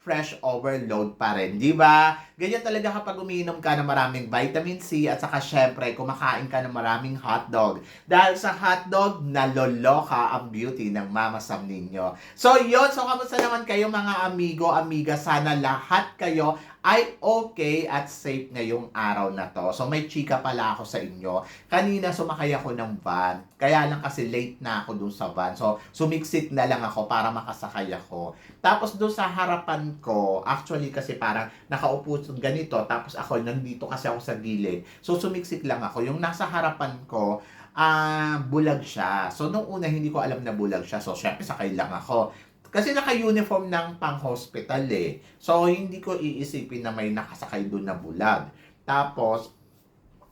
fresh overload pa rin, di ba? Ganyan talaga kapag umiinom ka ng maraming vitamin C at saka syempre kumakain ka ng maraming hotdog. Dahil sa hotdog, naloloka ang beauty ng mama Sam ninyo. So yun, so kamusta naman kayo mga amigo, amiga? Sana lahat kayo ay okay at safe ngayong araw na to. So may chika pala ako sa inyo. Kanina sumakay ako ng van. Kaya lang kasi late na ako dun sa van. So sumiksik na lang ako para makasakay ako. Tapos doon sa harapan ko, actually kasi parang nakaupo ganito. Tapos ako nandito kasi ako sa gilid. So sumiksik lang ako. Yung nasa harapan ko, ah bulag siya. So nung una hindi ko alam na bulag siya. So syempre sakay lang ako. Kasi naka-uniform ng pang-hospital eh. So, hindi ko iisipin na may nakasakay doon na bulag. Tapos,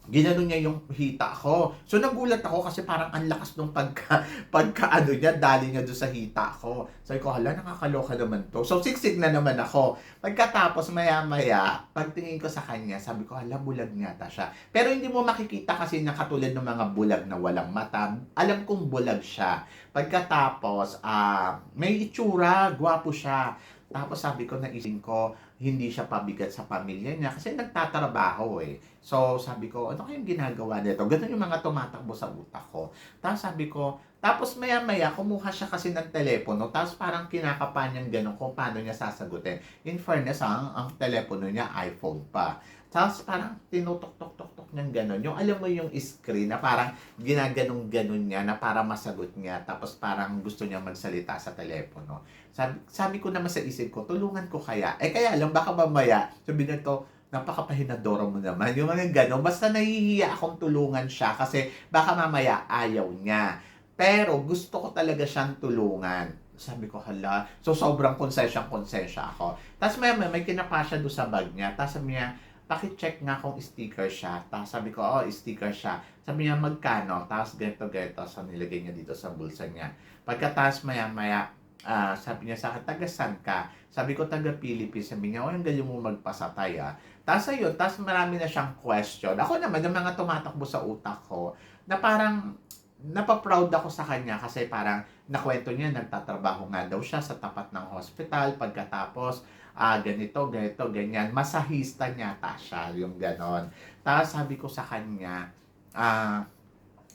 ginano niya yung hita ko. So, nagulat ako kasi parang ang lakas nung pagka, pagka ano niya, dali niya doon sa hita ko. Sabi ko, hala, nakakaloka naman to. So, siksik na naman ako. Pagkatapos, maya-maya, pagtingin ko sa kanya, sabi ko, hala, bulag nga ta siya. Pero hindi mo makikita kasi na katulad ng mga bulag na walang mata. Alam kong bulag siya. Pagkatapos, ah may itsura, gwapo siya. Tapos sabi ko, naisip ko, hindi siya pabigat sa pamilya niya kasi nagtatrabaho eh. So sabi ko, ano kayong ginagawa nito? Ganun yung mga tumatakbo sa utak ko. Tapos sabi ko, tapos maya maya, kumuha siya kasi ng telepono. Tapos parang kinakapan niyang ganun kung paano niya sasagutin. In fairness, ang, ang telepono niya iPhone pa. Tapos parang tinutok-tok-tok-tok niyang ganun. Yung alam mo yung screen na parang ginaganong-ganon niya na para masagot niya. Tapos parang gusto niya magsalita sa telepono. Sabi, sabi ko naman sa isip ko, tulungan ko kaya. Eh kaya lang, baka mamaya, sabi na to, napakapahinadora mo naman. Yung mga ganon. Basta nahihiya akong tulungan siya kasi baka mamaya ayaw niya. Pero gusto ko talaga siyang tulungan. Sabi ko, hala. So, sobrang konsesyang konsensya ako. Tapos may, may, may kinapa siya doon sa bag niya. Tapos sabi niya, pakicheck nga kung sticker siya. Tapos sabi ko, oh, sticker siya. Sabi niya, magkano? Tapos ganito, ganito. So, nilagay niya dito sa bulsa niya. Pagkatapos maya, maya, ah, sabi niya sa akin, taga saan ka? Sabi ko, taga Philippines. Sabi niya, oh, ang galing mo magpasatay ah. Tapos ayun, tapos marami na siyang question. Ako naman, yung mga tumatakbo sa utak ko, na parang, napaproud ako sa kanya kasi parang nakwento niya, nagtatrabaho nga daw siya sa tapat ng hospital. Pagkatapos, ah, ganito, ganito, ganyan. Masahista niya ta siya, yung ganon. Tapos sabi ko sa kanya, ah,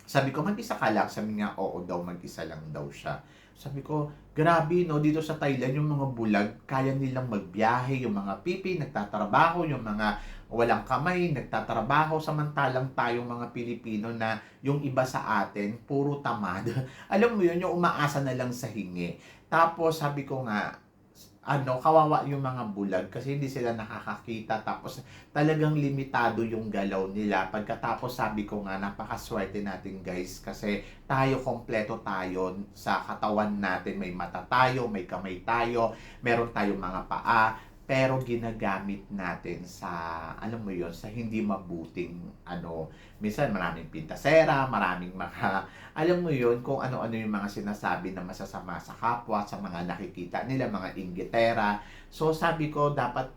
sabi ko, mag-isa ka lang? Sabi niya, oo daw, mag-isa lang daw siya. Sabi ko, grabe no, dito sa Thailand, yung mga bulag, kaya nilang magbiyahe, yung mga pipi, nagtatrabaho, yung mga walang kamay, nagtatrabaho, samantalang tayong mga Pilipino na yung iba sa atin, puro tamad. Alam mo yun, yung umaasa na lang sa hingi. Tapos sabi ko nga, ano, kawawa yung mga bulag kasi hindi sila nakakakita tapos talagang limitado yung galaw nila. Pagkatapos sabi ko nga, napakaswerte natin guys kasi tayo kompleto tayo sa katawan natin. May mata tayo, may kamay tayo, meron tayong mga paa, pero ginagamit natin sa, alam mo yon sa hindi mabuting, ano, minsan maraming pintasera, maraming mga, alam mo yon kung ano-ano yung mga sinasabi na masasama sa kapwa, sa mga nakikita nila, mga inggitera. So, sabi ko, dapat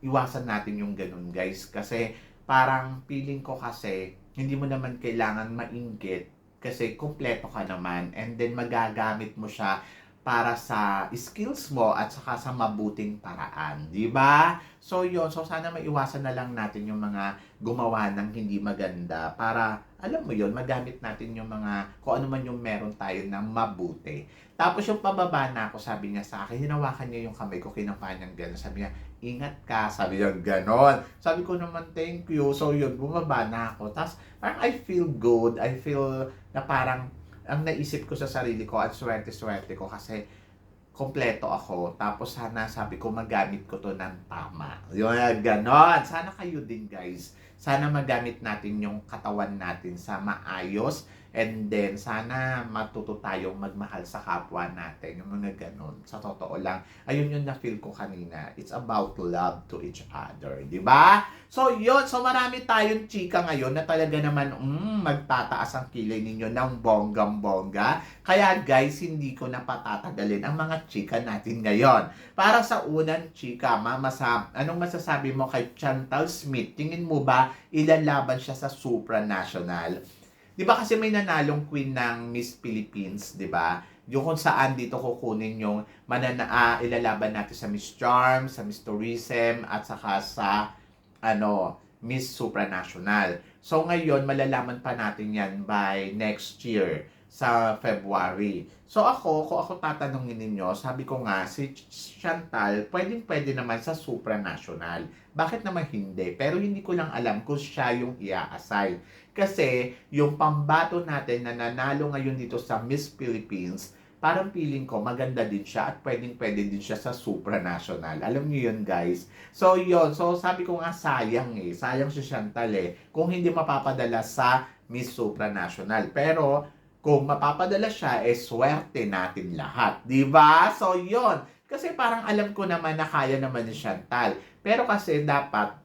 iwasan natin yung ganun, guys. Kasi, parang feeling ko kasi, hindi mo naman kailangan mainggit kasi kumpleto ka naman and then magagamit mo siya para sa skills mo at saka sa mabuting paraan, di ba? So yon so sana maiwasan na lang natin yung mga gumawa ng hindi maganda para alam mo yon magamit natin yung mga kung ano man yung meron tayo na mabuti. Tapos yung pababa na ako, sabi niya sa akin, hinawakan niya yung kamay ko, kinapa niyang gano'n. Sabi niya, ingat ka. Sabi niya, gano'n. Sabi ko naman, thank you. So yun, bumaba na ako. Tapos parang I feel good. I feel na parang ang naisip ko sa sarili ko at swerte-swerte ko kasi kompleto ako. Tapos sana sabi ko magamit ko to ng tama. Yun, ganon. Sana kayo din guys. Sana magamit natin yung katawan natin sa maayos And then, sana matuto tayong magmahal sa kapwa natin. Yung mga ganun. Sa totoo lang. Ayun yung na-feel ko kanina. It's about love to each other. ba? So, yun. So, marami tayong chika ngayon na talaga naman, mm, magtataas ang kilay ninyo ng bonggam-bongga. Kaya, guys, hindi ko na patatagalin ang mga chika natin ngayon. Para sa unang chika, Mama Sam, anong masasabi mo kay Chantal Smith? Tingin mo ba ilalaban siya sa supranational? Di ba kasi may nanalong queen ng Miss Philippines, di ba? Yung kung saan dito kukunin yung manana, ah, ilalaban natin sa Miss Charm, sa Miss Tourism, at saka sa ano, Miss Supranational. So ngayon, malalaman pa natin yan by next year sa February. So ako, kung ako tatanungin ninyo, sabi ko nga, si Chantal, pwedeng pwede naman sa supranational. Bakit naman hindi? Pero hindi ko lang alam kung siya yung i-assign. Kasi yung pambato natin na nanalo ngayon dito sa Miss Philippines, parang feeling ko maganda din siya at pwedeng pwede din siya sa supranational. Alam niyo yun guys. So yun, so sabi ko nga sayang eh. Sayang si Chantal eh. Kung hindi mapapadala sa Miss Supranational. Pero kung mapapadala siya, eh swerte natin lahat. Ba? So yun. Kasi parang alam ko naman na kaya naman ni Chantal. Pero kasi dapat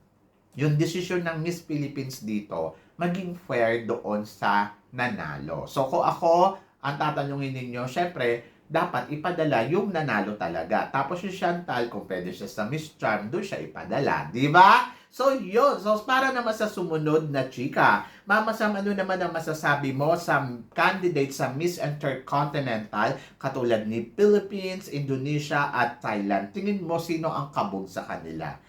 yung desisyon ng Miss Philippines dito, maging fair doon sa nanalo. So kung ako, ang tatanungin ninyo, syempre, dapat ipadala yung nanalo talaga. Tapos yung Chantal, kung pwede siya sa Miss Charm, doon siya ipadala. Di ba? So, yun. So, para naman sa sumunod na chika, Mama Sam, ano naman ang masasabi mo sa candidate sa Miss Intercontinental katulad ni Philippines, Indonesia at Thailand? Tingin mo sino ang kabog sa kanila?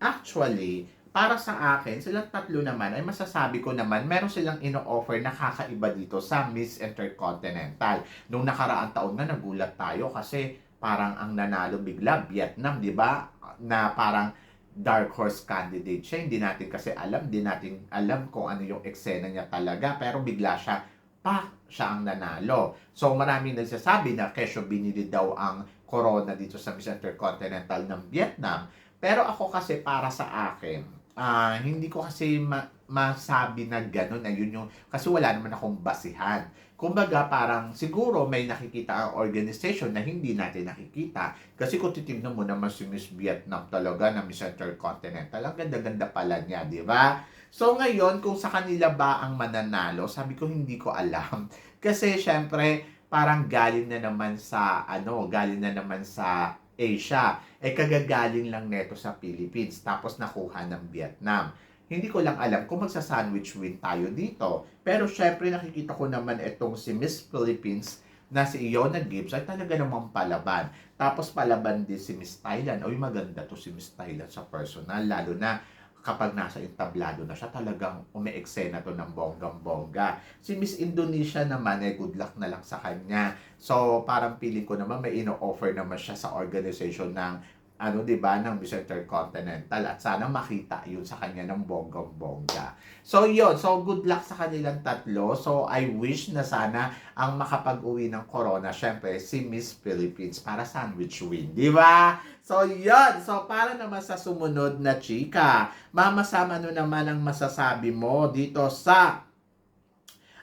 Actually, para sa akin, silang tatlo naman ay masasabi ko naman meron silang ino-offer na kakaiba dito sa Miss Intercontinental. Nung nakaraang taon na nagulat tayo kasi parang ang nanalo bigla Vietnam, 'di ba? Na parang dark horse candidate siya. Hindi natin kasi alam, hindi natin alam kung ano yung eksena niya talaga, pero bigla siya pa siya ang nanalo. So maraming nagsasabi na kesyo binili daw ang corona dito sa Miss Intercontinental ng Vietnam. Pero ako kasi para sa akin, ah hindi ko kasi ma- masabi na gano'n na yun yung, kasi wala naman akong basihan. Kumbaga parang siguro may nakikita ang organization na hindi natin nakikita. Kasi kung titignan mo naman si Miss Vietnam talaga na Miss Intercontinental, ang ganda-ganda pala niya, di ba? So ngayon, kung sa kanila ba ang mananalo, sabi ko hindi ko alam. Kasi syempre, parang galing na naman sa, ano, galing na naman sa Asia. Eh kagagaling lang neto sa Philippines, tapos nakuha ng Vietnam. Hindi ko lang alam kung magsa-sandwich win tayo dito. Pero syempre nakikita ko naman itong si Miss Philippines na si Iona Gibbs ay talaga namang palaban. Tapos palaban din si Miss Thailand. Uy, maganda to si Miss Thailand sa personal. Lalo na kapag nasa entablado na siya, talagang umeeksena to ng bonggang-bongga. Si Miss Indonesia naman, eh, good luck na lang sa kanya. So, parang feeling ko naman may ino-offer naman siya sa organization ng ano, di ba, ng Miss Intercontinental at sana makita yun sa kanya ng bonggang-bongga. So, yun. So, good luck sa kanilang tatlo. So, I wish na sana ang makapag-uwi ng corona, syempre, si Miss Philippines para sandwich win. Di ba? So, yun. So, para naman sa sumunod na chika, Mama Sam, ano naman ang masasabi mo dito sa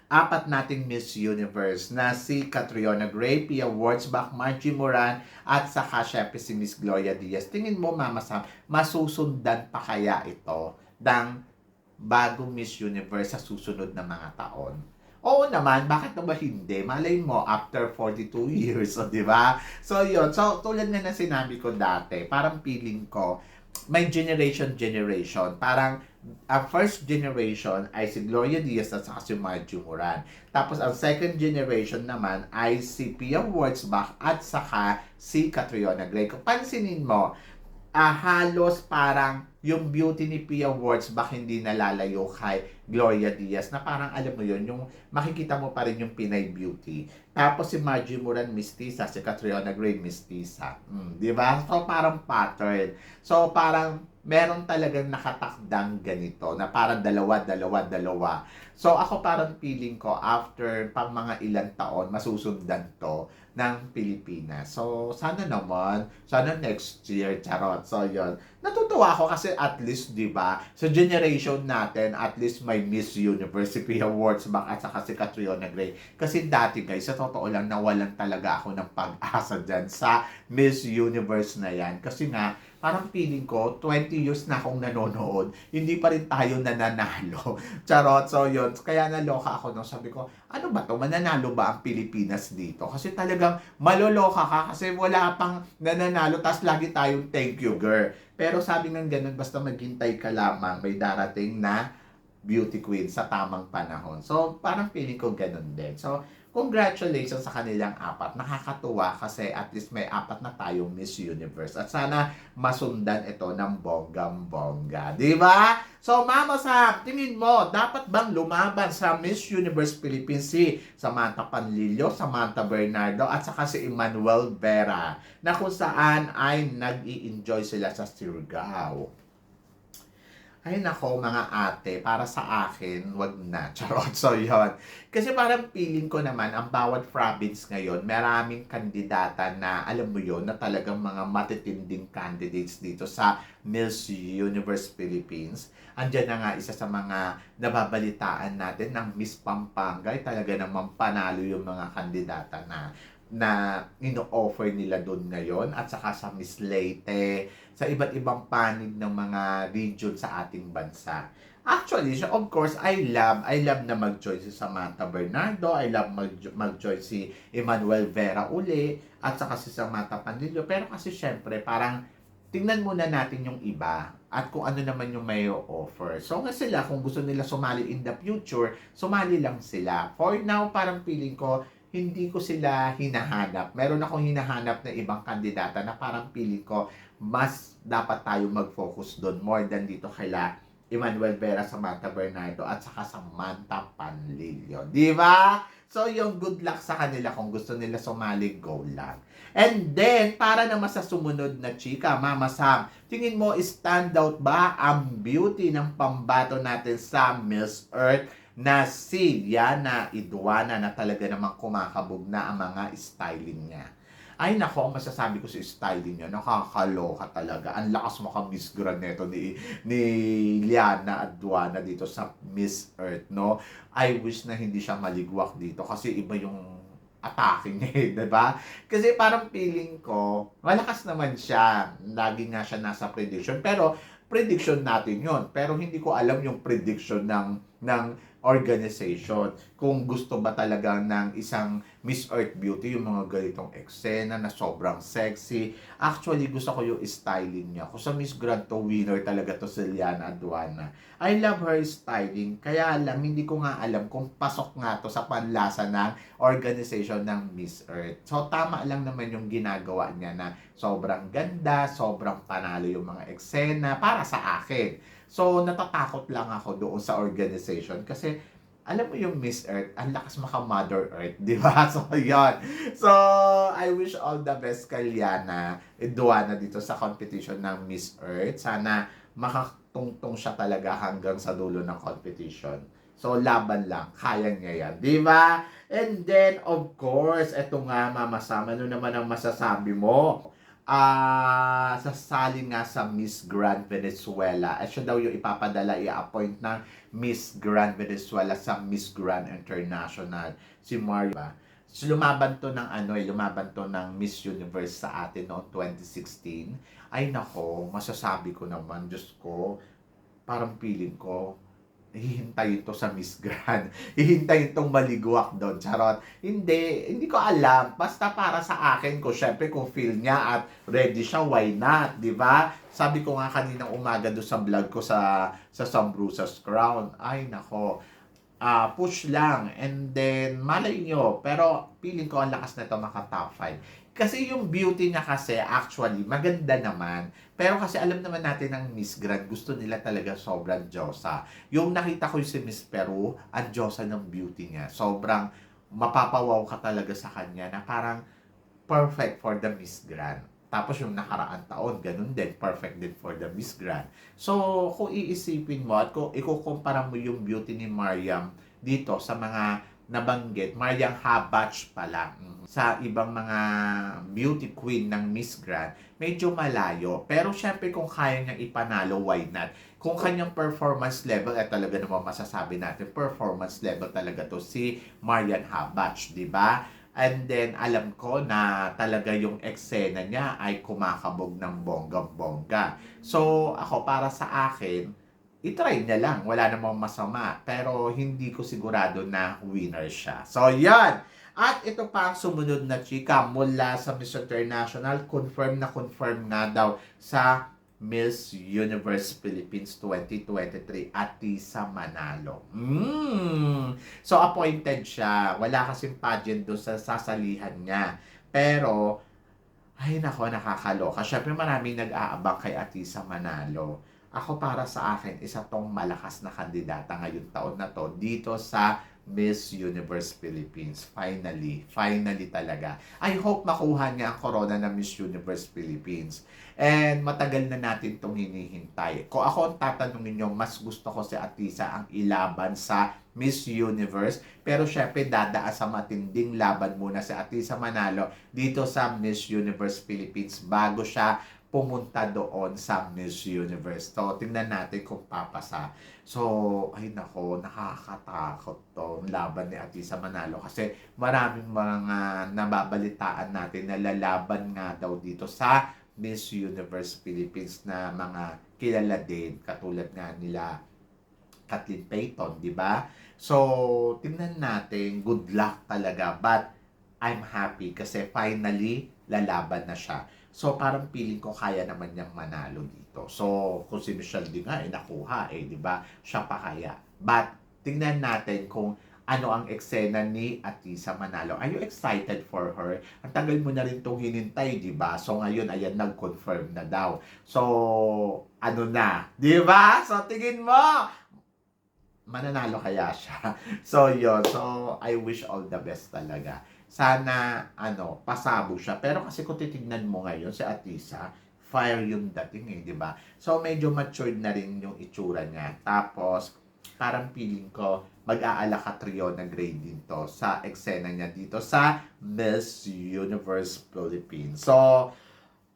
apat nating Miss Universe na si Catriona Gray, Pia Wurzbach, Margie Moran, at saka syempre si Miss Gloria Diaz. Tingin mo, Mama Sam, masusundan pa kaya ito ng bagong Miss Universe sa susunod na mga taon? Oo naman, bakit naman hindi? Malay mo, after 42 years, o di ba? So, yun. So, tulad nga na sinabi ko dati, parang feeling ko, may generation-generation. Parang, ang first generation ay si Gloria Diaz at saka si Margie Moran. Tapos, ang second generation naman ay si Pia Wurzbach at saka si Catriona Gray. Kung pansinin mo, ah, halos parang yung beauty ni Pia Wurzbach hindi nalalayo kay Gloria Diaz na parang alam mo yun, yung makikita mo pa rin yung Pinay beauty. Tapos si Margie Moran mistisa, si Catriona Gray mistisa. Mm, di ba? So parang pattern. So parang meron talagang nakatakdang ganito na parang dalawa, dalawa, dalawa. So ako parang feeling ko after pang mga ilang taon masusundan to ng Pilipinas. So sana naman, sana next year, charot. So yun. Natutuwa ako kasi at least, di ba, sa generation natin, at least may Miss Universe, si Pia Wurtzbach at saka si Catriona Gray. Kasi dati guys, sa totoo lang, nawalan talaga ako ng pag-asa dyan sa Miss Universe na yan. Kasi nga, parang feeling ko, 20 years na akong nanonood, hindi pa rin tayo nananalo. Charot, so yun. Kaya naloka ako nung sabi ko, ano ba to? Mananalo ba ang Pilipinas dito? Kasi talagang maloloka ka kasi wala pang nananalo, tas lagi tayong thank you, girl. Pero sabi ng ganun, basta maghintay ka lamang, may darating na beauty queen sa tamang panahon. So, parang feeling ko ganun din. So, congratulations sa kanilang apat. Nakakatuwa kasi at least may apat na tayong Miss Universe. At sana masundan ito ng bonggang-bongga. Di ba? So, Mama Sam, tingin mo, dapat bang lumaban sa Miss Universe Philippines si Samantha Panlilio, Samantha Bernardo, at saka si Emmanuel Vera, na kung saan ay nag-i-enjoy sila sa Surigao? Ay nako mga ate, para sa akin, wag na. Charot. So yon. Kasi parang feeling ko naman, ang bawat province ngayon, maraming kandidata na, alam mo yon na talagang mga matitinding candidates dito sa Miss Universe Philippines. Andiyan na nga isa sa mga nababalitaan natin ng Miss Pampanga, ay talaga namang panalo yung mga kandidata na na ino-offer nila doon ngayon at saka sa Miss Leyte, sa iba't ibang panig ng mga region sa ating bansa. Actually, so of course, I love, I love na mag-join si Samantha Bernardo, I love mag- mag-join si Emmanuel Vera uli, at saka si Samantha Pandillo. Pero kasi syempre, parang tingnan muna natin yung iba at kung ano naman yung may offer. So nga sila, kung gusto nila sumali in the future, sumali lang sila. For now, parang feeling ko, hindi ko sila hinahanap. Meron akong hinahanap na ibang kandidata na parang pili ko mas dapat tayo mag-focus doon more than dito kaila Emmanuel Vera, Samantha Bernardo at saka Samantha Panlilio. Di ba? So, yung good luck sa kanila kung gusto nila sumali, go lang. And then, para naman sa sumunod na chika, Mama Sam, tingin mo, standout ba ang beauty ng pambato natin sa Miss Earth na si Yana Idwana na talaga namang kumakabog na ang mga styling niya. Ay nako, masasabi ko sa styling niya, nakakaloka talaga. Ang lakas mo ka Miss Grand neto ni, ni Liana Adwana dito sa Miss Earth, no? I wish na hindi siya maligwak dito kasi iba yung atake niya, eh, 'di ba? Kasi parang feeling ko, malakas naman siya. Lagi nga siya nasa prediction, pero prediction natin 'yon. Pero hindi ko alam yung prediction ng ng organization. Kung gusto ba talaga ng isang Miss Earth Beauty, yung mga ganitong eksena na sobrang sexy. Actually, gusto ko yung styling niya. Kung sa Miss Grand to winner talaga to si Liana Aduana. I love her styling. Kaya lang, hindi ko nga alam kung pasok nga to sa panlasa ng organization ng Miss Earth. So, tama lang naman yung ginagawa niya na sobrang ganda, sobrang panalo yung mga eksena para sa akin. So, natatakot lang ako doon sa organization kasi alam mo yung Miss Earth, ang lakas maka Mother Earth, di ba? So, yon So, I wish all the best kay Liana Eduana dito sa competition ng Miss Earth. Sana makatungtong siya talaga hanggang sa dulo ng competition. So, laban lang. Kaya niya yan. Di ba? And then, of course, eto nga, Mama Sam, ano naman ang masasabi mo? Ah sasali nga sa Miss Grand Venezuela. At siya daw yung ipapadala, i-appoint ng Miss Grand Venezuela sa Miss Grand International. Si Mario. So, lumaban to ng ano eh, lumaban to ng Miss Universe sa atin noong 2016. Ay nako, masasabi ko naman, Diyos ko, parang feeling ko, hihintayin to sa Miss Grand. hihintayin tong maligwak doon. Charot. Hindi, hindi ko alam. Basta para sa akin ko, syempre kung feel niya at ready siya, why not? Ba? Sabi ko nga kaninang umaga doon sa vlog ko sa sa Some Bruises Crown. Ay, nako. Uh, push lang. And then, malay nyo. Pero, feeling ko ang lakas na ito maka top 5. Kasi yung beauty niya kasi actually maganda naman. Pero kasi alam naman natin ng Miss Grand, gusto nila talaga sobrang Diyosa. Yung nakita ko yung si Miss Peru, ang Diyosa ng beauty niya. Sobrang mapapawaw ka talaga sa kanya na parang perfect for the Miss Grand. Tapos yung nakaraan taon, ganun din, perfect din for the Miss Grand. So, kung iisipin mo at kung ikukumpara mo yung beauty ni Mariam dito sa mga nabanggit, Mariam Habach pala, mm, sa ibang mga beauty queen ng Miss Grand, medyo malayo. Pero syempre kung kaya niyang ipanalo, why not? Kung kanyang performance level, eh talaga naman masasabi natin, performance level talaga to si Marian Habach, di ba? And then, alam ko na talaga yung eksena niya ay kumakabog ng bonggang-bongga. So, ako para sa akin, itry niya lang. Wala namang masama. Pero, hindi ko sigurado na winner siya. So, yan! At ito pa ang sumunod na chika mula sa Miss International. Confirm na confirm nga daw sa Miss Universe Philippines 2023 Atisa Manalo. Mm. So appointed siya. Wala kasing pageant doon sa sasalihan niya. Pero ay nako nakakaloka. Syempre maraming nag-aabang kay Atisa Manalo. Ako para sa akin, isa tong malakas na kandidata ngayong taon na to dito sa Miss Universe Philippines. Finally, finally talaga. I hope makuha niya ang corona ng Miss Universe Philippines. And matagal na natin itong hinihintay. Kung ako ang tatanungin nyo, mas gusto ko si Atisa ang ilaban sa Miss Universe. Pero syempre, dadaan sa matinding laban muna si Atisa Manalo dito sa Miss Universe Philippines bago siya pumunta doon sa Miss Universe. So, tingnan natin kung papasa. So, ay nako, nakakatakot to laban ni Atisa Manalo kasi maraming mga nababalitaan natin na lalaban nga daw dito sa Miss Universe Philippines na mga kilala din katulad nga nila Kathleen Payton, di ba? So, tingnan natin, good luck talaga. But, I'm happy kasi finally, lalaban na siya. So, parang feeling ko kaya naman niyang manalo dito. So, kung si Michelle din nga, eh, nakuha eh, di ba? Siya pa kaya. But, tingnan natin kung ano ang eksena ni Atisa Manalo. Are you excited for her? Ang tagal mo na rin itong hinintay, di ba? So, ngayon, ayan, nag-confirm na daw. So, ano na? Di ba? So, tingin mo, mananalo kaya siya. So, yun. So, I wish all the best talaga sana ano, pasabo siya. Pero kasi kung titignan mo ngayon si Atisa, fire yung dating eh, di ba? So medyo matured na rin yung itsura niya. Tapos parang feeling ko mag-aala ka trio na grade din to sa eksena niya dito sa Miss Universe Philippines. So,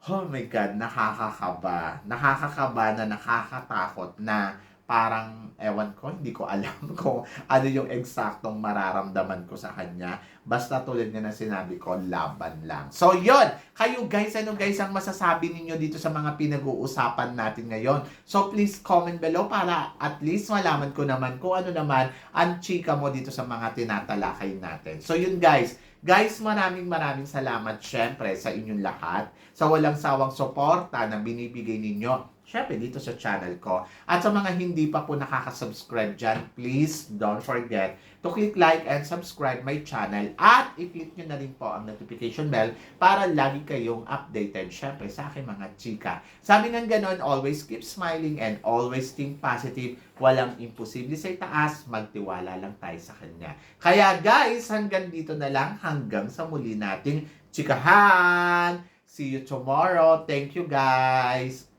oh my God, nakakakaba. Nakakakaba na nakakatakot na parang, ewan ko, hindi ko alam kung ano yung eksaktong mararamdaman ko sa kanya. Basta tulad nga na sinabi ko, laban lang. So, yon Kayo guys, ano guys ang masasabi ninyo dito sa mga pinag-uusapan natin ngayon? So, please comment below para at least malaman ko naman kung ano naman ang chika mo dito sa mga tinatalakay natin. So, yun guys. Guys, maraming maraming salamat syempre sa inyong lahat sa walang sawang suporta na binibigay ninyo syempre dito sa channel ko. At sa mga hindi pa po nakaka-subscribe dyan, please don't forget to click like and subscribe my channel at i-click nyo na rin po ang notification bell para lagi kayong updated syempre sa aking mga chika. Sabi ng ganon, always keep smiling and always think positive. Walang imposible sa itaas, magtiwala lang tayo sa kanya. Kaya guys, hanggang dito na lang, hanggang sa muli nating chikahan! See you tomorrow. Thank you guys.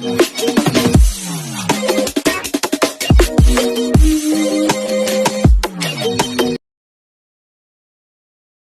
Thank you.